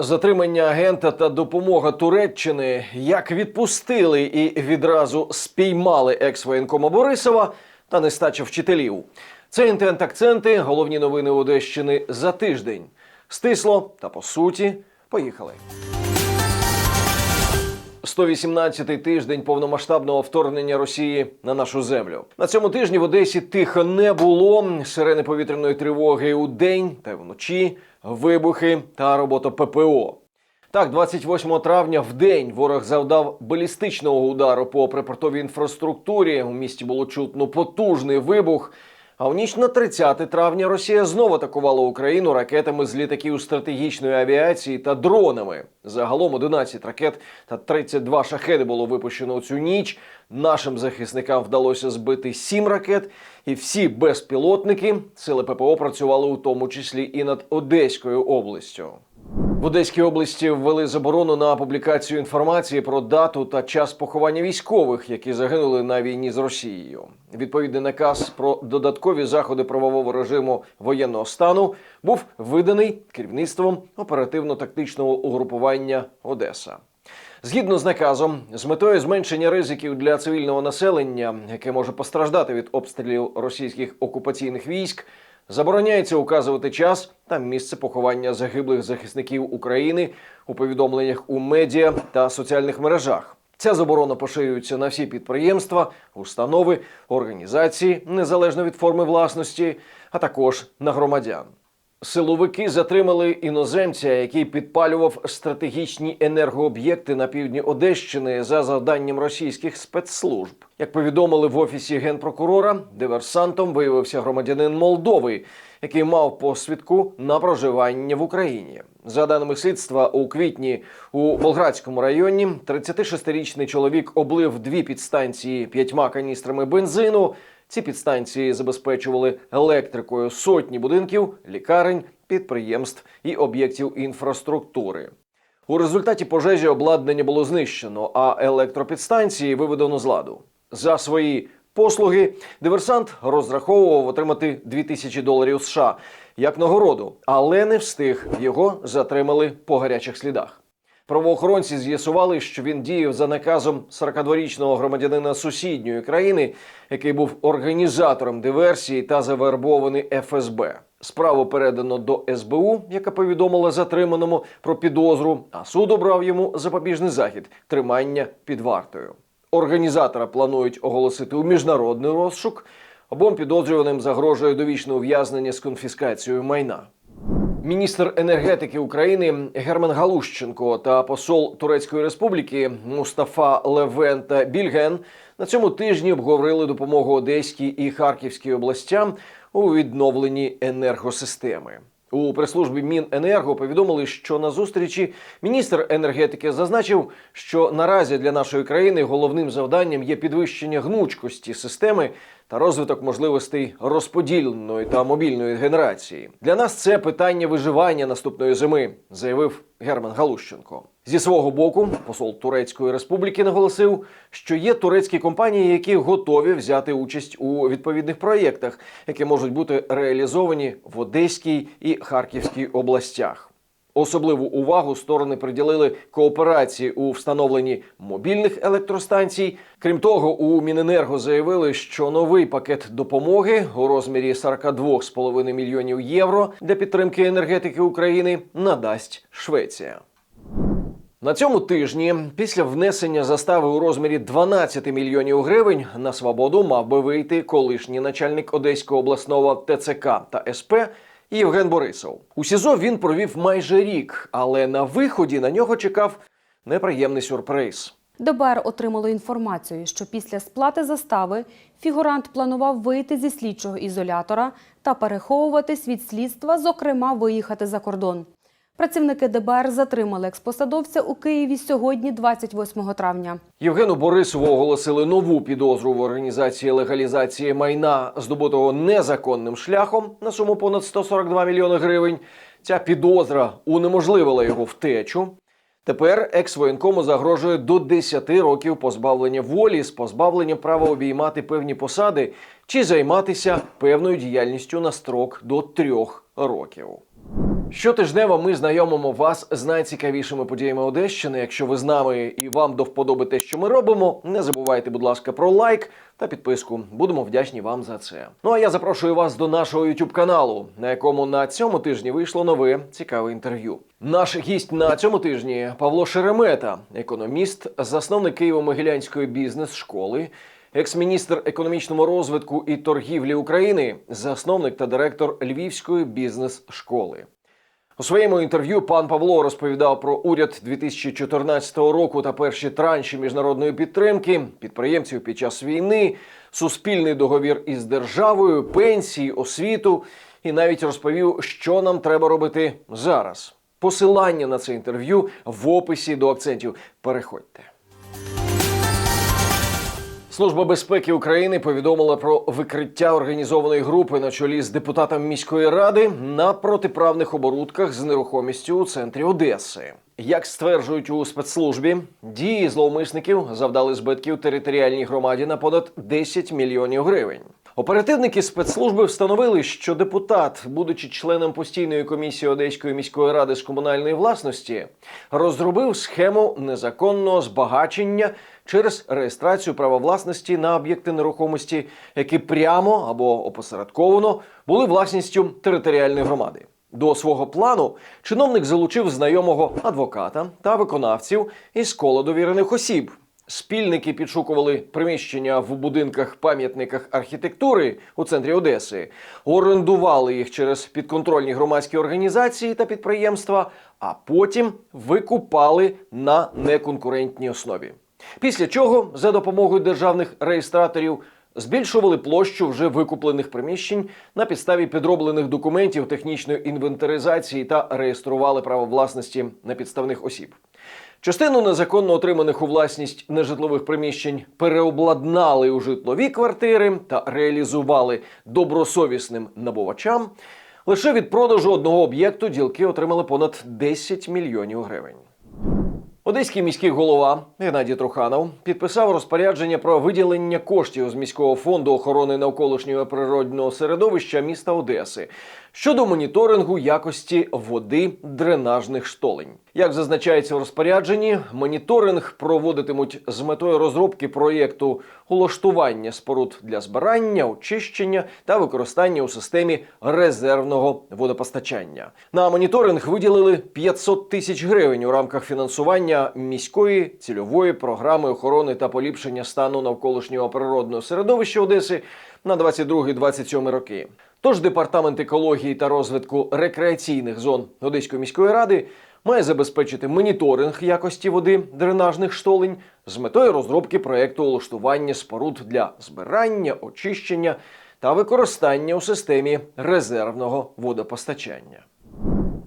Затримання агента та допомога Туреччини як відпустили і відразу спіймали екс-воєнкома Борисова та нестача вчителів. Це інтент акценти. Головні новини Одещини за тиждень. Стисло та по суті. Поїхали. 118-й тиждень повномасштабного вторгнення Росії на нашу землю. На цьому тижні в Одесі тихо не було. Сирени повітряної тривоги у день та вночі, вибухи та робота ППО. Так, 28 травня в день ворог завдав балістичного удару по припортовій інфраструктурі. У місті було чутно потужний вибух. А в ніч на 30 травня Росія знову атакувала Україну ракетами з літаків стратегічної авіації та дронами. Загалом 11 ракет та 32 шахеди було випущено цю ніч. Нашим захисникам вдалося збити 7 ракет, і всі безпілотники сили ППО працювали у тому числі і над Одеською областю. В Одеській області ввели заборону на публікацію інформації про дату та час поховання військових, які загинули на війні з Росією. Відповідний наказ про додаткові заходи правового режиму воєнного стану був виданий керівництвом оперативно-тактичного угрупування Одеса. Згідно з наказом, з метою зменшення ризиків для цивільного населення, яке може постраждати від обстрілів російських окупаційних військ, забороняється указувати час та місце поховання загиблих захисників України у повідомленнях у медіа та соціальних мережах. Ця заборона поширюється на всі підприємства, установи, організації незалежно від форми власності, а також на громадян. Силовики затримали іноземця, який підпалював стратегічні енергооб'єкти на півдні Одещини за завданням російських спецслужб. Як повідомили в офісі генпрокурора, диверсантом виявився громадянин Молдови, який мав посвідку на проживання в Україні. За даними слідства, у квітні у Болградському районі 36-річний чоловік облив дві підстанції п'ятьма каністрами бензину. Ці підстанції забезпечували електрикою сотні будинків, лікарень, підприємств і об'єктів інфраструктури. У результаті пожежі обладнання було знищено, а електропідстанції виведено з ладу. За свої послуги диверсант розраховував отримати 2000 доларів США як нагороду, але не встиг. Його затримали по гарячих слідах. Правоохоронці з'ясували, що він діяв за наказом 42-річного громадянина сусідньої країни, який був організатором диверсії та завербований ФСБ. Справу передано до СБУ, яка повідомила затриманому про підозру, а суд обрав йому запобіжний захід тримання під вартою. Організатора планують оголосити у міжнародний розшук. Обом підозрюваним загрожує довічне ув'язнення з конфіскацією майна. Міністр енергетики України Герман Галущенко та посол Турецької Республіки Мустафа Левента Більген на цьому тижні обговорили допомогу Одеській і Харківській областям у відновленні енергосистеми. У прес-службі Міненерго повідомили, що на зустрічі міністр енергетики зазначив, що наразі для нашої країни головним завданням є підвищення гнучкості системи та розвиток можливостей розподільної та мобільної генерації. Для нас це питання виживання наступної зими, заявив Герман Галущенко. Зі свого боку, посол Турецької республіки наголосив, що є турецькі компанії, які готові взяти участь у відповідних проєктах, які можуть бути реалізовані в Одеській і Харківській областях. Особливу увагу сторони приділили кооперації у встановленні мобільних електростанцій. Крім того, у Міненерго заявили, що новий пакет допомоги у розмірі 42,5 мільйонів євро для підтримки енергетики України надасть Швеція. На цьому тижні, після внесення застави у розмірі 12 мільйонів гривень, на свободу мав би вийти колишній начальник Одеського обласного ТЦК та СП Євген Борисов. У СІЗО він провів майже рік, але на виході на нього чекав неприємний сюрприз. ДБР отримало інформацію, що після сплати застави фігурант планував вийти зі слідчого ізолятора та переховуватись від слідства, зокрема виїхати за кордон. Працівники ДБР затримали експосадовця у Києві сьогодні, 28 травня. Євгену Борисову оголосили нову підозру в організації легалізації майна, здобутого незаконним шляхом на суму понад 142 мільйони гривень. Ця підозра унеможливила його втечу. Тепер екс-воєнкому загрожує до 10 років позбавлення волі з позбавленням права обіймати певні посади чи займатися певною діяльністю на строк до 3 років. Щотижнево ми знайомимо вас з найцікавішими подіями Одещини. Якщо ви з нами і вам до вподоби те, що ми робимо, не забувайте, будь ласка, про лайк та підписку. Будемо вдячні вам за це. Ну а я запрошую вас до нашого youtube каналу, на якому на цьому тижні вийшло нове цікаве інтерв'ю. Наш гість на цьому тижні Павло Шеремета, економіст, засновник Києво-Могилянської бізнес-школи. Екс-міністр економічного розвитку і торгівлі України, засновник та директор Львівської бізнес-школи. У своєму інтерв'ю пан Павло розповідав про уряд 2014 року та перші транші міжнародної підтримки, підприємців під час війни, суспільний договір із державою, пенсії, освіту і навіть розповів, що нам треба робити зараз. Посилання на це інтерв'ю в описі до акцентів. Переходьте. Служба безпеки України повідомила про викриття організованої групи на чолі з депутатом міської ради на протиправних оборудках з нерухомістю у центрі Одеси. Як стверджують у спецслужбі, дії зловмисників завдали збитків територіальній громаді на понад 10 мільйонів гривень. Оперативники спецслужби встановили, що депутат, будучи членом постійної комісії Одеської міської ради з комунальної власності, розробив схему незаконного збагачення через реєстрацію права власності на об'єкти нерухомості, які прямо або опосередковано були власністю територіальної громади. До свого плану чиновник залучив знайомого адвоката та виконавців із кола довірених осіб. Спільники підшукували приміщення в будинках пам'ятниках архітектури у центрі Одеси, орендували їх через підконтрольні громадські організації та підприємства, а потім викупали на неконкурентній основі. Після чого за допомогою державних реєстраторів збільшували площу вже викуплених приміщень на підставі підроблених документів технічної інвентаризації та реєстрували право власності на підставних осіб. Частину незаконно отриманих у власність нежитлових приміщень переобладнали у житлові квартири та реалізували добросовісним набувачам. Лише від продажу одного об'єкту ділки отримали понад 10 мільйонів гривень. Одеський міський голова Геннадій Труханов підписав розпорядження про виділення коштів з міського фонду охорони навколишнього природного середовища міста Одеси щодо моніторингу якості води дренажних штолень. Як зазначається в розпорядженні, моніторинг проводитимуть з метою розробки проєкту улаштування споруд для збирання, очищення та використання у системі резервного водопостачання. На моніторинг виділили 500 тисяч гривень у рамках фінансування міської цільової програми охорони та поліпшення стану навколишнього природного середовища Одеси на 22-27 роки. Тож департамент екології та розвитку рекреаційних зон Одеської міської ради має забезпечити моніторинг якості води дренажних штолень з метою розробки проекту улаштування споруд для збирання, очищення та використання у системі резервного водопостачання.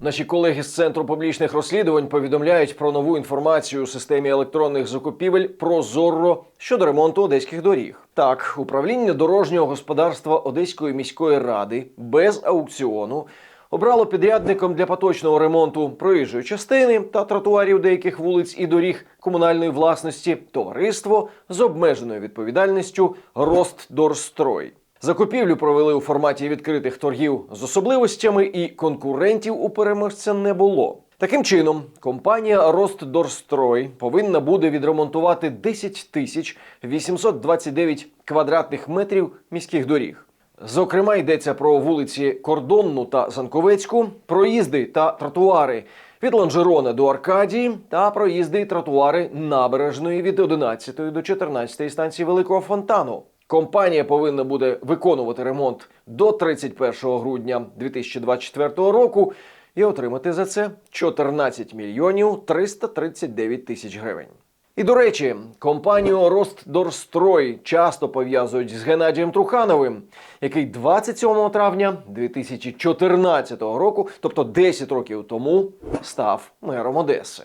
Наші колеги з центру публічних розслідувань повідомляють про нову інформацію у системі електронних закупівель Прозоро щодо ремонту одеських доріг. Так, управління дорожнього господарства Одеської міської ради без аукціону обрало підрядником для поточного ремонту проїжджої частини та тротуарів деяких вулиць і доріг комунальної власності товариство з обмеженою відповідальністю Ростдорстрой. Закупівлю провели у форматі відкритих торгів з особливостями, і конкурентів у переможця не було. Таким чином, компанія Ростдорстрой повинна буде відремонтувати 10 тисяч 829 квадратних метрів міських доріг. Зокрема, йдеться про вулиці Кордонну та Занковецьку, проїзди та тротуари від Ланжерона до Аркадії та проїзди і тротуари набережної від 11 до 14 станції Великого Фонтану. Компанія повинна буде виконувати ремонт до 31 грудня 2024 року і отримати за це 14 мільйонів 339 тисяч гривень. І до речі, компанію Ростдорстрой часто пов'язують з Геннадієм Трухановим, який 27 травня 2014 року, тобто 10 років тому, став мером Одеси.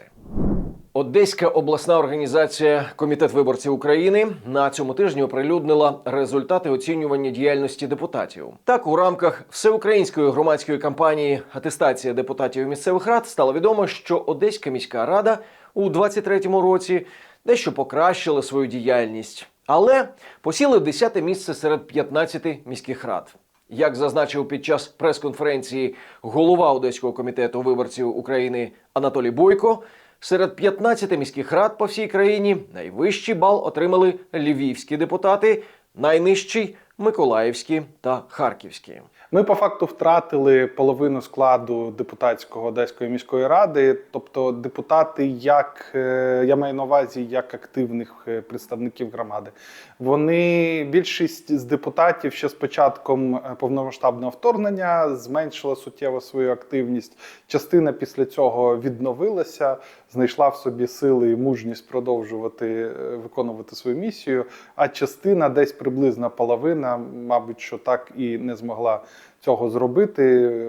Одеська обласна організація Комітет виборців України на цьому тижні оприлюднила результати оцінювання діяльності депутатів. Так, у рамках всеукраїнської громадської кампанії Атестація депутатів місцевих рад стало відомо, що Одеська міська рада у 23-му році дещо покращила свою діяльність, але посіли 10 місце серед 15 міських рад. Як зазначив під час прес-конференції голова Одеського комітету виборців України Анатолій Бойко, серед 15 міських рад по всій країні найвищий бал отримали львівські депутати, найнижчий Миколаївські та Харківські. Ми по факту втратили половину складу депутатського Одеської міської ради. Тобто, депутати, як е, я маю на увазі, як активних е, представників громади, вони більшість з депутатів ще з початком е, повномасштабного вторгнення зменшила суттєво свою активність. Частина після цього відновилася, знайшла в собі сили і мужність продовжувати виконувати свою місію. А частина, десь приблизна половина, мабуть, що так і не змогла цього зробити,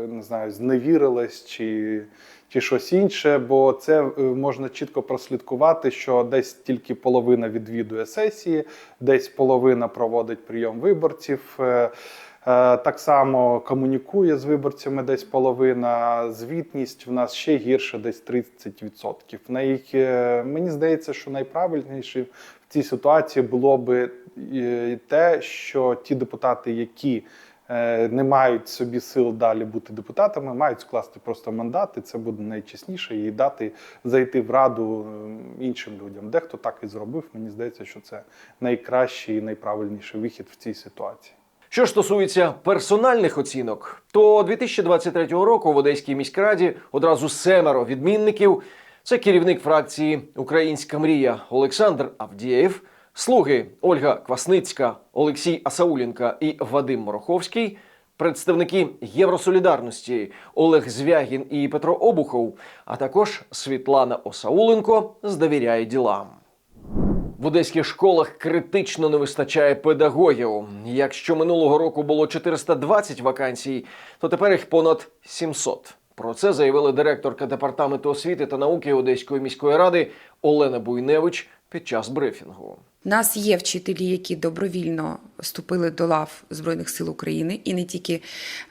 не знаю, зневірилась чи, чи щось інше, бо це е, можна чітко прослідкувати, що десь тільки половина відвідує сесії, десь половина проводить прийом виборців. е, е, Так само комунікує з виборцями десь половина, звітність в нас ще гірше, десь 30%. Най, е, мені здається, що найправильніше в цій ситуації було би те, що ті депутати, які не мають собі сил далі бути депутатами, мають скласти просто мандат, і це буде найчесніше і дати зайти в раду е, іншим людям. Дехто так і зробив. Мені здається, що це найкращий і найправильніший вихід в цій ситуації. Що ж стосується персональних оцінок, то 2023 року в Одеській міськраді одразу семеро відмінників. Це керівник фракції Українська мрія Олександр Авдієв, слуги Ольга Квасницька, Олексій Асауленка і Вадим Мороховський, представники Євросолідарності Олег Звягін і Петро Обухов, а також Світлана Осауленко з довіряє ділам. В одеських школах критично не вистачає педагогів. Якщо минулого року було 420 вакансій, то тепер їх понад 700. Про це заявила директорка департаменту освіти та науки Одеської міської ради Олена Буйневич під час брифінгу. У нас є вчителі, які добровільно вступили до лав Збройних сил України, і не тільки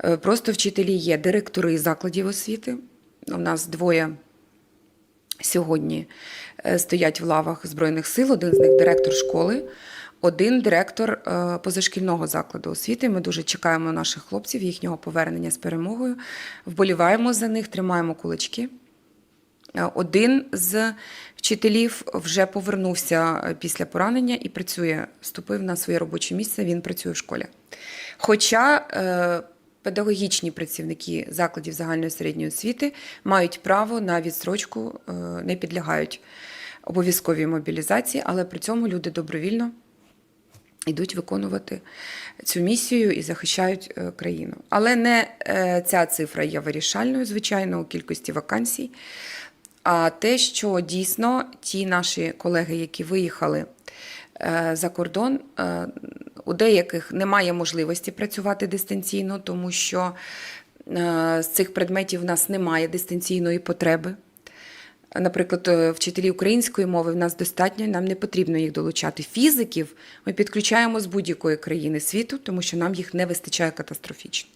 е, просто вчителі, є директори закладів освіти. У нас двоє сьогодні е, стоять в лавах Збройних сил. Один з них директор школи, один директор е, позашкільного закладу освіти. Ми дуже чекаємо наших хлопців, їхнього повернення з перемогою. Вболіваємо за них, тримаємо кулачки. Один з вчителів вже повернувся е, після поранення і працює, вступив на своє робоче місце, він працює в школі. Хоча е, педагогічні працівники закладів загальної середньої освіти мають право на відстрочку, е, не підлягають обов'язковій мобілізації, але при цьому люди добровільно йдуть виконувати цю місію і захищають країну. Але не ця цифра є вирішальною, звичайно, у кількості вакансій. А те, що дійсно ті наші колеги, які виїхали е, за кордон, е, у деяких немає можливості працювати дистанційно, тому що е, з цих предметів в нас немає дистанційної потреби. Наприклад, вчителі української мови в нас достатньо, нам не потрібно їх долучати. Фізиків ми підключаємо з будь-якої країни світу, тому що нам їх не вистачає катастрофічно.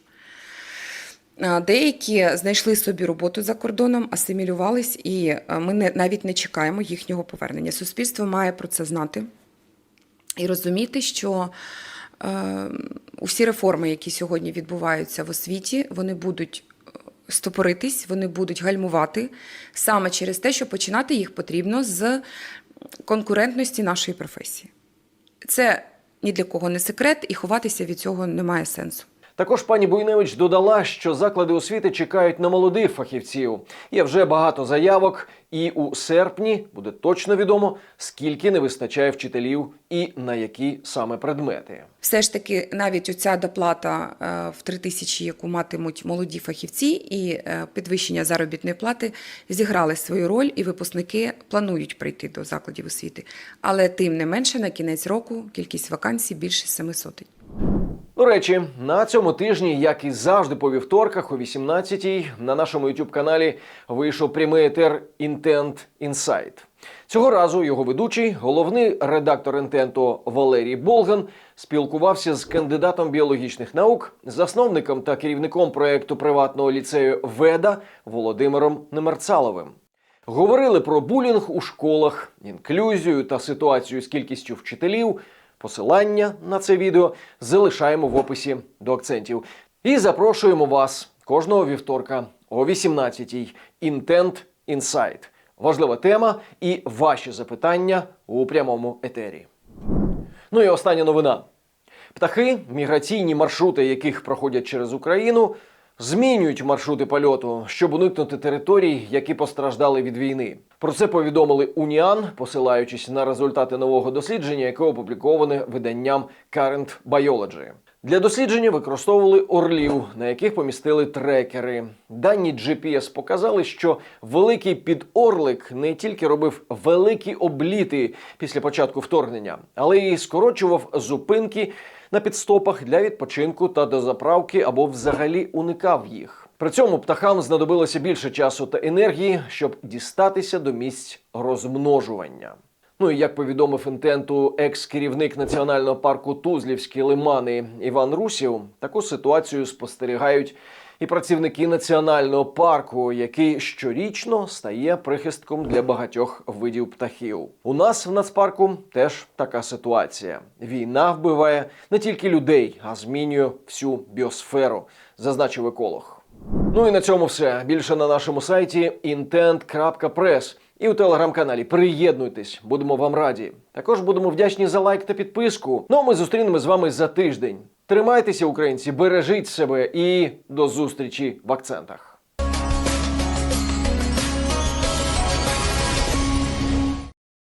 Деякі знайшли собі роботу за кордоном, асимілювались, і е, ми не, навіть не чекаємо їхнього повернення. Суспільство має про це знати і розуміти, що е, усі реформи, які сьогодні відбуваються в освіті, вони будуть е, стопоритись, вони будуть гальмувати саме через те, що починати їх потрібно з конкурентності нашої професії. Це ні для кого не секрет, і ховатися від цього немає сенсу. Також пані Буйневич додала, що заклади освіти чекають на молодих фахівців. Є вже багато заявок, і у серпні буде точно відомо, скільки не вистачає вчителів і на які саме предмети. Все ж таки, навіть оця доплата е, в 3 тисячі, яку матимуть молоді фахівці, і е, підвищення заробітної плати зіграли свою роль, і випускники планують прийти до закладів освіти. Але тим не менше, на кінець року кількість вакансій більше семи сотень. До речі, на цьому тижні, як і завжди по вівторках, о 18-й, на нашому youtube каналі вийшов прямий етер Intent Insight. Цього разу його ведучий, головний редактор інтенту Валерій Болган, спілкувався з кандидатом біологічних наук, засновником та керівником проекту приватного ліцею Веда Володимиром Немерцаловим. Говорили про булінг у школах, інклюзію та ситуацію з кількістю вчителів, Посилання на це відео залишаємо в описі до акцентів. І запрошуємо вас кожного вівторка о 18-й. Інтент Інсайт. Важлива тема і ваші запитання у прямому етері. Ну і остання новина. Птахи, міграційні маршрути, яких проходять через Україну, змінюють маршрути польоту, щоб уникнути територій, які постраждали від війни. Про це повідомили Уніан, посилаючись на результати нового дослідження, яке опубліковане виданням Current Biology. Для дослідження використовували орлів, на яких помістили трекери. Дані GPS показали, що великий підорлик не тільки робив великі обліти після початку вторгнення, але й скорочував зупинки на підстопах для відпочинку та дозаправки або взагалі уникав їх. При цьому птахам знадобилося більше часу та енергії, щоб дістатися до місць розмножування. Ну і як повідомив інтенту екс-керівник національного парку Тузлівські лимани Іван Русів, таку ситуацію спостерігають і працівники національного парку, який щорічно стає прихистком для багатьох видів птахів. У нас в нацпарку теж така ситуація. Війна вбиває не тільки людей, а змінює всю біосферу, зазначив еколог. Ну і на цьому все. Більше на нашому сайті intent.press і у телеграм-каналі. Приєднуйтесь, будемо вам раді. Також будемо вдячні за лайк та підписку. Ну а ми зустрінемось з вами за тиждень. Тримайтеся, українці, бережіть себе і до зустрічі в акцентах.